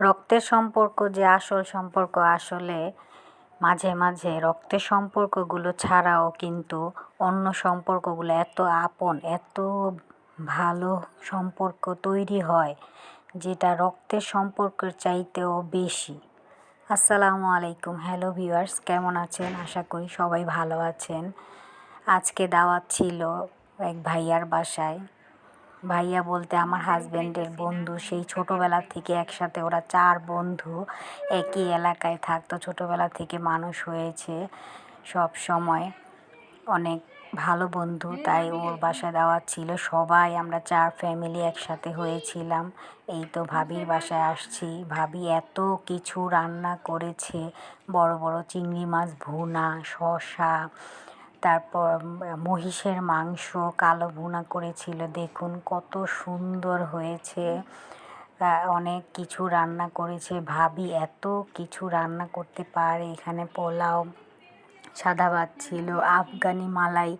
রক্তের সম্পর্ক যে আসল সম্পর্ক আসলে মাঝে মাঝে রক্তের সম্পর্কগুলো ছাড়াও কিন্তু অন্য সম্পর্কগুলো এত আপন, এত ভালো সম্পর্ক তৈরি হয় যেটা রক্তের সম্পর্কের চাইতেও বেশি। আসসালামু আলাইকুম, হ্যালো ভিউয়ার্স, কেমন আছেন? আশা করি সবাই ভালো আছেন। আজকে দাওয়াত ছিল এক ভাইয়ার বাসায়। ভাইয়া বলতে আমার হাজব্যান্ডের বন্ধু, সেই ছোটোবেলা থেকে একসাথে ওরা চার বন্ধু একই এলাকায় থাকতো। ছোটোবেলা থেকে মানুষ হয়েছে সব সময়। অনেক ভালো বন্ধু, তাই ওর বাসায় দাওয়াত ছিল। সবাই আমরা চার ফ্যামিলি একসাথে হয়েছিলাম। এই তো ভাবির বাসায় আসছি। ভাবি এত কিছু রান্না করেছে। বড় বড় চিংড়ি মাছ, ভুনা, শসা তারপর মহিষের মাংস কালো ভুনা করেছিল। দেখুন কত সুন্দর হয়েছে। অনেক কিছু রান্না করেছে। ভাবি এত কিছু রান্না করতে পারে। এখানে পোলাও, সাদা ভাত ছিল, আফগানি মালাই,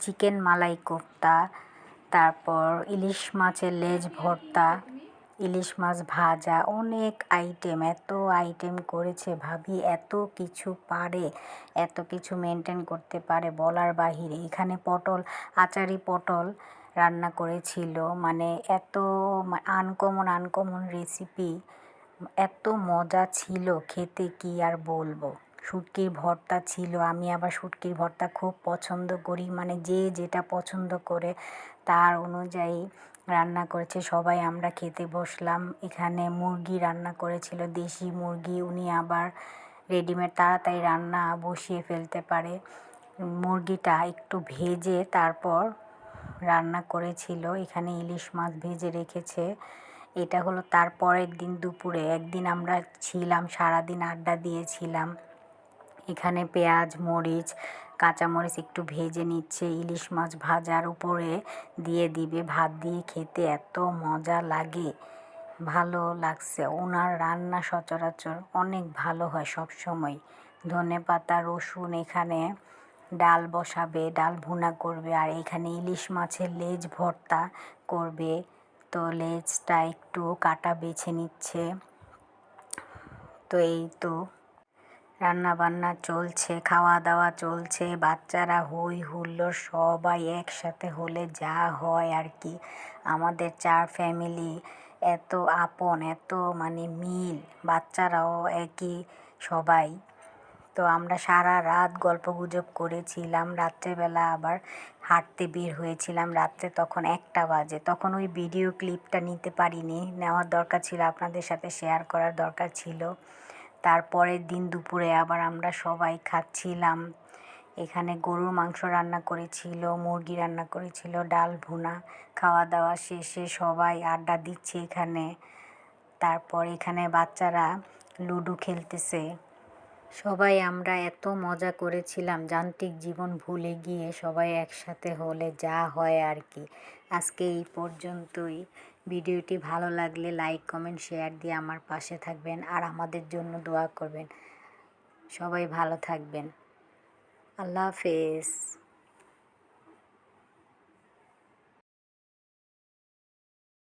চিকেন মালাই কোফতা তারপর ইলিশ মাছের লেজ ভর্তা ইলিশ মাছ ভাজা, অনেক আইটেম এত আইটেম করেছে ভাবি, এত কিছু পারে, এত কিছু মেনটেন করতে পারে বলার বাহিরে। এখানে পটল, আচারি পটল রান্না করেছিল মানে এত আনকমন আনকমন রেসিপি এত মজা ছিল, খেতে কি আর বলব? শুটকির ভর্তা ছিল। আমি আবার শুটকির ভর্তা খুব পছন্দ করি। মানে যে যেটা পছন্দ করে তার অনুযায়ী রান্না করেছে। সবাই আমরা খেতে বসলাম। এখানে মুরগি রান্না করেছিল, দেশি মুরগি। উনি আবার রেডিমেড তাড়াতাড়ি রান্না বসিয়ে ফেলতে পারে। মুরগিটা একটু ভেজে তারপর রান্না করেছিল। এখানে ইলিশ মাছ ভেজে রেখেছে। এটা হলো তারপরের দিন দুপুরে। একদিন আমরা ছিলাম, সারাদিন আড্ডা দিয়েছিলাম। এখানে পেঁয়াজ, মরিচ, কাঁচামরিচ একটু ভেজে নিচ্ছে, ইলিশ মাছ ভাজার উপরে দিয়ে দিবে। ভাত দিয়ে খেতে এত মজা লাগে। ভালো লাগছে। ওনার রান্না সচরাচর অনেক ভালো হয় সব সময় ধনে পাতা, রসুন এখানে ডাল বসাবে, ডাল ভুনা করবে, আর এখানে ইলিশ মাছের লেজ ভর্তা করবে। তো লেজটা একটু কাটা বেছে নিচ্ছে। তো এই তো রান্না বান্না চলছে খাওয়া দাওয়া চলছে, বাচ্চারা হই হুল্লোড়, সবাই একসাথে হলে যা হয় আর কি। আমাদের চার ফ্যামিলি এত আপন, এত মানে মিল, বাচ্চারাও একই, সবাই। তো আমরা সারা রাত গল্প গুজব করেছিলাম, রাত্রেবেলা আবার হাঁটতে বের হয়েছিলাম, রাত্রে তখন একটা বাজে। তখন ওই ভিডিও ক্লিপটা নিতে পারিনি, নেওয়ার দরকার ছিল, আপনাদের সাথে শেয়ার করার দরকার ছিল। তারপরের দিন দুপুরে আবার আমরা সবাই খাচ্ছিলাম। এখানে গরুর মাংস রান্না করেছিল, মুরগি রান্না করেছিল, ডাল ভুনা খাওয়া দাওয়া শেষে সবাই আড্ডা দিচ্ছে এখানে। তারপর এখানে বাচ্চারা লুডো খেলতেছে। সবাই আমরা এত মজা করেছিলাম, যান্ত্রিক জীবন ভুলে গিয়ে সবাই একসাথে হলে যা হয় আর কি। আজকে এই পর্যন্তই। ভিডিওটি ভালো লাগলে লাইক, কমেন্ট, শেয়ার দিয়ে আমার পাশে থাকবেন আর আমাদের জন্য দোয়া করবেন। সবাই ভালো থাকবেন। আল্লাহ হাফেজ।